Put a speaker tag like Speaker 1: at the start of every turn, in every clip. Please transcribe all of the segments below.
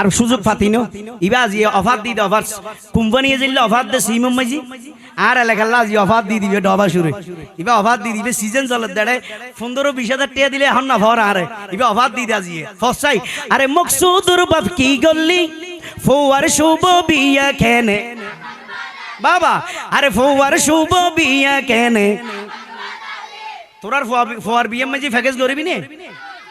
Speaker 1: আর সুযোগ পাতিনো ইবা আজি অফার দি অফার কোম্পানি জিল্লে অফার দে সিমম মাঝি আর এলাকার আজি অফার দি দিবে, ডবা শুরু। ইবা অফার দি দিবে সিজন চলে দেড়ে। পনেরো বিশ হাজার টাকা দিলে এখন না ভর আরে। ইবা অফার দি আজি। ফসাই আরে মকসুদুর বাপ কি গল্লি ফৌয়ার শুভ বিয়া খেনে বাবা, আরে ফৌয়ার শুভ বিয়া কেনে? তোরার ফোয়া- ফোয়ার বিয়ে মাঝে ফ্যাকেজ করবি নে?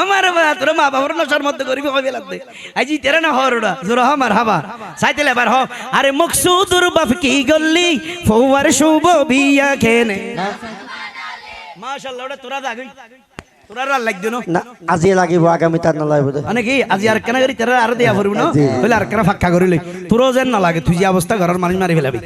Speaker 1: আমার তোর মা বাবার নশার মধ্যে করবি কবে লাগবে। আজি তেরা না হর ওরা জোর হ মার হাবা। সাইতেলে এবার হ। আরে মকসুদুর বাপ কি গল্লি? ফৌয়ার শুভ বিয়া খেনে। মাশাআল্লাহ ওটা তোরা দাগই তোরা আর লাগবে না।
Speaker 2: না আজি লাগিব আগামী তার নলাই বোধ
Speaker 1: মানে কি আজি আর কেনা করি তেরা আর দিয়া ফুরবো না? বলে আর কেনা ফাক্কা করিলে। তোরও যেন না লাগে তুই যে অবস্থা ঘরের মানুষ মারি ফেলাবি।